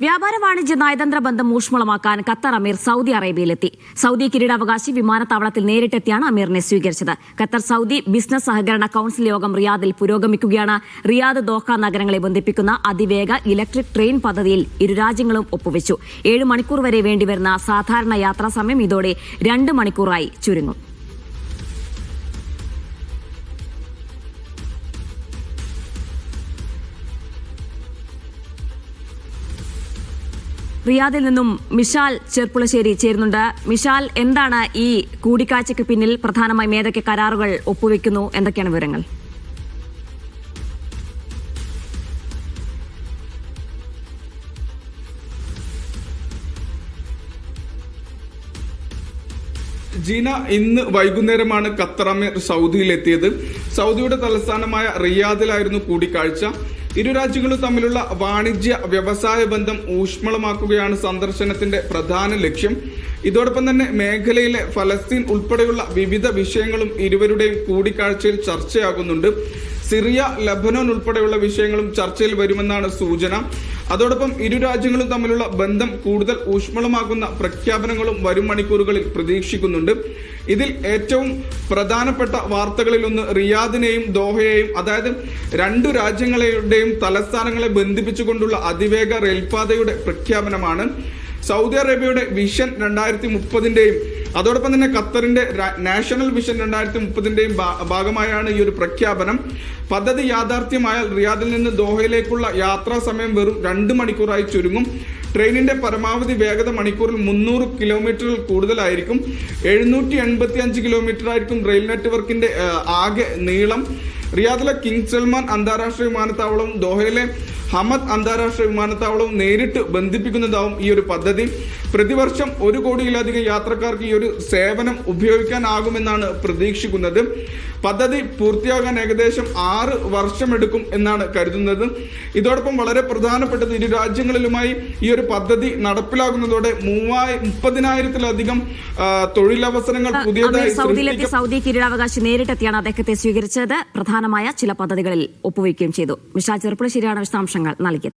വ്യാപാര വാണിജ്യ നയതന്ത്ര ബന്ധം ഊഷ്മളമാക്കാൻ ഖത്തർ അമീർ സൗദി അറേബ്യയിലെത്തി. സൗദി കിരീടാവകാശി വിമാനത്താവളത്തിൽ നേരിട്ടെത്തിയാണ് അമീറിനെ സ്വീകരിച്ചത്. ഖത്തർ സൗദി ബിസിനസ് സഹകരണ കൌൺസിൽ യോഗം റിയാദിൽ പുരോഗമിക്കുകയാണ്. റിയാദ് ദോഹ നഗരങ്ങളെ ബന്ധിപ്പിക്കുന്ന അതിവേഗ ഇലക്ട്രിക് ട്രെയിൻ പദ്ധതിയിൽ ഇരു രാജ്യങ്ങളും ഒപ്പുവെച്ചു. ഏഴ് മണിക്കൂർ വരെ വേണ്ടിവരുന്ന സാധാരണ യാത്രാ സമയം ഇതോടെ രണ്ട് മണിക്കൂറായി ചുരുങ്ങും. റിയാദിൽ നിന്നും മിഷാൽ ചെർപ്പുളശ്ശേരി ചേരുന്നുണ്ട്. മിഷാൽ എന്താണ് ഈ കൂടിക്കാഴ്ചയ്ക്ക് പിന്നിൽ പ്രധാനമായും ഏതൊക്കെ കരാറുകൾ ഒപ്പുവെക്കുന്നു? എന്തൊക്കെയാണ് വിവരങ്ങൾ? ജീന ഇന്ന് വൈകുന്നേരമാണ് ഖത്തർ അമീർ സൗദിയിലെത്തിയത്. സൗദിയുടെ തലസ്ഥാനമായ റിയാദിലായിരുന്നു കൂടിക്കാഴ്ച. ഇരു രാജ്യങ്ങളും തമ്മിലുള്ള വാണിജ്യ വ്യവസായ ബന്ധം ഊഷ്മളമാക്കുകയാണ് സന്ദർശനത്തിന്റെ പ്രധാന ലക്ഷ്യം. ഇതോടൊപ്പം തന്നെ മേഖലയിലെ ഫലസ്തീൻ ഉൾപ്പെടെയുള്ള വിവിധ വിഷയങ്ങളും ഇരുവരുടെയും കൂടിക്കാഴ്ചയിൽ ചർച്ചയാകുന്നുണ്ട്. സിറിയ ലബനോൻ ഉൾപ്പെടെയുള്ള വിഷയങ്ങളും ചർച്ചയിൽ വരുമെന്നാണ് സൂചന. അതോടൊപ്പം ഇരു രാജ്യങ്ങളും തമ്മിലുള്ള ബന്ധം കൂടുതൽ ഊഷ്മളമാക്കുന്ന പ്രഖ്യാപനങ്ങളും വരും മണിക്കൂറുകളിൽ പ്രതീക്ഷിക്കുന്നുണ്ട്. ഇതിൽ ഏറ്റവും പ്രധാനപ്പെട്ട വാർത്തകളിലൊന്ന് റിയാദിനെയും ദോഹയെയും അതായത് രണ്ടു രാജ്യങ്ങളുടെയും തലസ്ഥാനങ്ങളെ ബന്ധിപ്പിച്ചുകൊണ്ടുള്ള അതിവേഗ റെയിൽപാതയുടെ പ്രഖ്യാപനമാണ്. സൗദി അറേബ്യയുടെ വിഷൻ രണ്ടായിരത്തി മുപ്പതിന്റെയും അതോടൊപ്പം തന്നെ ഖത്തറിന്റെ നാഷണൽ വിഷൻ രണ്ടായിരത്തി മുപ്പതിന്റെയും ഭാഗമായാണ് ഈ ഒരു പ്രഖ്യാപനം. പദ്ധതി യാഥാർത്ഥ്യമായാൽ റിയാദിൽ നിന്ന് ദോഹയിലേക്കുള്ള യാത്രാ സമയം വെറും രണ്ട് മണിക്കൂറായി ചുരുങ്ങും. ട്രെയിനിന്റെ പരമാവധി വേഗത മണിക്കൂറിൽ മുന്നൂറ് കിലോമീറ്ററിൽ കൂടുതലായിരിക്കും. എഴുന്നൂറ്റി എൺപത്തി അഞ്ച് കിലോമീറ്റർ ആയിരിക്കും റെയിൽ നെറ്റ്വർക്കിന്റെ ആകെ നീളം. റിയാദിലെ കിങ് സൽമാൻ അന്താരാഷ്ട്ര വിമാനത്താവളവും ദോഹയിലെ ഹമദ് അന്താരാഷ്ട്ര വിമാനത്താവളവും നേരിട്ട് ബന്ധിപ്പിക്കുന്നതാവും ഈ ഒരു പദ്ധതി. പ്രതിവർഷം ഒരു കോടിയിലധികം യാത്രക്കാർക്ക് ഈ ഒരു സേവനം ഉപയോഗിക്കാനാകുമെന്നാണ് പ്രതീക്ഷിക്കുന്നത്. പദ്ധതി പൂർത്തിയാകാൻ ഏകദേശം ആറ് വർഷമെടുക്കും എന്നാണ് കരുതുന്നത്. ഇതോടൊപ്പം വളരെ പ്രധാനപ്പെട്ടത് ഇരു രാജ്യങ്ങളിലുമായി ഈ ഒരു പദ്ധതി നടപ്പിലാകുന്നതോടെ മൂവായി മുപ്പതിനായിരത്തിലധികം തൊഴിലവസരങ്ങൾ പുതിയതായി സൗദി കിരീടാവകാശി നേരിട്ടെത്തിയാണ് അദ്ദേഹത്തെ സ്വീകരിച്ചത്. പ്രധാനമായ ചില പദ്ധതികളിൽ ഒപ്പുവയ്ക്കുകയും ചെയ്തു. മിഷാൽ ചെറുപ്പുളശ്ശേരിയാണ് വിശദാംശങ്ങൾ നൽകിയത്.